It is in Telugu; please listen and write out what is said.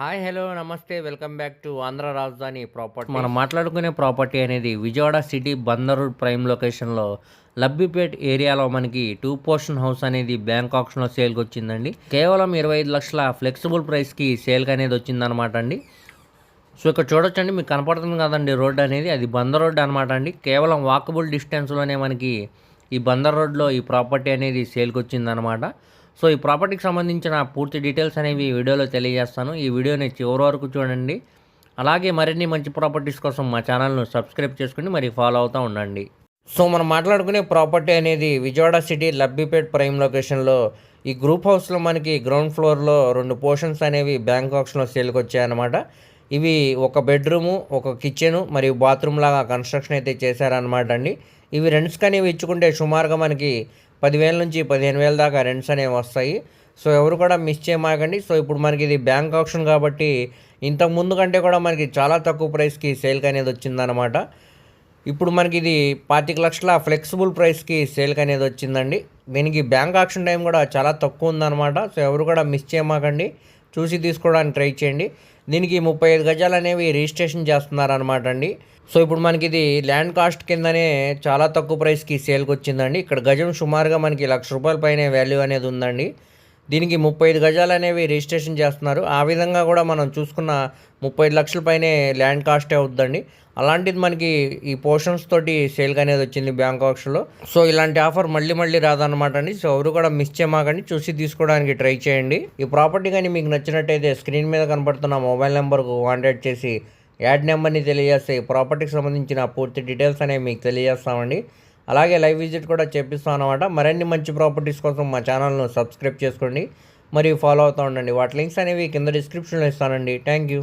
హాయ్ హలో నమస్తే. Welcome back to Andhra Rajadhani property. మనం మాట్లాడుకునే ప్రాపర్టీ అనేది విజయవాడ సిటీ బందరు ప్రైమ్ లొకేషన్లో లబ్బిపేట్ ఏరియాలో మనకి టూ పోర్షన్ హౌస్ అనేది బ్యాంక్ ఆప్షన్లో సేల్కి వచ్చిందండి. కేవలం ఇరవై ఐదు లక్షల ఫ్లెక్సిబుల్ ప్రైస్కి సేల్కి అనేది వచ్చిందనమాట అండి. సో ఇక్కడ చూడొచ్చండి మీకు కనపడుతుంది కదండి రోడ్ అనేది. అది బందర్ రోడ్ అనమాట అండి. కేవలం వాకబుల్ డిస్టెన్స్లోనే మనకి ఈ బందర్ రోడ్లో ఈ ప్రాపర్టీ అనేది సేల్కి వచ్చిందనమాట సో ఈ ప్రాపర్టీకి సంబంధించిన పూర్తి డీటెయిల్స్ అనేవి ఈ వీడియోలో తెలియజేస్తాను. ఈ వీడియోని చివరి వరకు చూడండి. అలాగే మరిన్ని మంచి ప్రాపర్టీస్ కోసం మా ఛానల్ను సబ్స్క్రైబ్ చేసుకుని మరి ఫాలో అవుతూ ఉండండి. సో మనం మాట్లాడుకునే ప్రాపర్టీ అనేది విజయవాడ సిటీ లబ్బిపేట్ ప్రైమ్ లొకేషన్లో ఈ గ్రూప్ హౌస్లో మనకి గ్రౌండ్ ఫ్లోర్లో రెండు పోర్షన్స్ అనేవి బ్యాంక్ ఆప్షన్లో సేల్కి వచ్చాయన్నమాట. ఇవి ఒక బెడ్రూము ఒక కిచెను మరియు బాత్రూమ్ లాగా కన్స్ట్రక్షన్ అయితే చేశారనమాట అండి. ఇవి రెంట్స్ కానీ ఇవి ఇచ్చుకుంటే సుమారుగా మనకి పదివేల నుంచి పదిహేను వేల దాకా రెంట్స్ అనేవి వస్తాయి. సో ఎవరు కూడా మిస్ చేయమాకండి. సో ఇప్పుడు మనకి ఇది బ్యాంక్ ఆప్షన్ కాబట్టి ఇంతకు ముందు కంటే కూడా మనకి చాలా తక్కువ ప్రైస్కి సేల్కి అనేది వచ్చిందనమాట ఇప్పుడు మనకి ఇది పాతిక లక్షల ఫ్లెక్సిబుల్ ప్రైస్కి సేల్కి అనేది వచ్చిందండి. దీనికి బ్యాంక్ ఆప్షన్ టైం కూడా చాలా తక్కువ ఉందన్నమాట. సో ఎవరు కూడా మిస్ చేయమాకండి. చూసి తీసుకోవడానికి ట్రై చేయండి. దీనికి ముప్పై ఐదు గజాలు అనేవి రిజిస్ట్రేషన్ చేస్తున్నారనమాట అండి. సో ఇప్పుడు మనకి ఇది ల్యాండ్ కాస్ట్ కిందనే చాలా తక్కువ ప్రైస్కి సేల్కి వచ్చిందండి ఇక్కడ గజం సుమారుగా మనకి లక్ష రూపాయల పైన వాల్యూ అనేది ఉందండి. దీనికి ముప్పై ఐదు గజాలు అనేవి రిజిస్ట్రేషన్ చేస్తున్నారు. ఆ విధంగా కూడా మనం చూసుకున్న ముప్పై ఐదు లక్షల పైనే ల్యాండ్ కాస్టే అవుతుందండి. అలాంటిది మనకి ఈ పోర్షన్స్ తోటి సేల్గా అనేది వచ్చింది బ్యాంక్ ఆప్షన్లో సో ఇలాంటి ఆఫర్ మళ్ళీ మళ్ళీ రాదనమాట అండి. సో ఎవరు కూడా మిస్ చేయమాకండి. చూసి తీసుకోవడానికి ట్రై చేయండి. ఈ ప్రాపర్టీ కానీ మీకు నచ్చినట్టయితే స్క్రీన్ మీద కనపడుతున్న మొబైల్ నెంబర్కు కాంటాక్ట్ చేసి యాడ్ నెంబర్ని తెలియజేస్తే ఈ ప్రాపర్టీకి సంబంధించిన పూర్తి డీటెయిల్స్ అనేవి మీకు తెలియజేస్తామండి. అలాగే లైవ్ విజిట్ కూడా చేపిస్తాం అనమాట మరిన్ని మంచి ప్రాపర్టీస్ కోసం మా ఛానల్ను సబ్స్క్రైబ్ చేసుకోండి. మరియు ఫాలో అవుతూ ఉండండి. వాటి లింక్స్ అనేవి కింద డిస్క్రిప్షన్లో ఇస్తానండి. Thank you.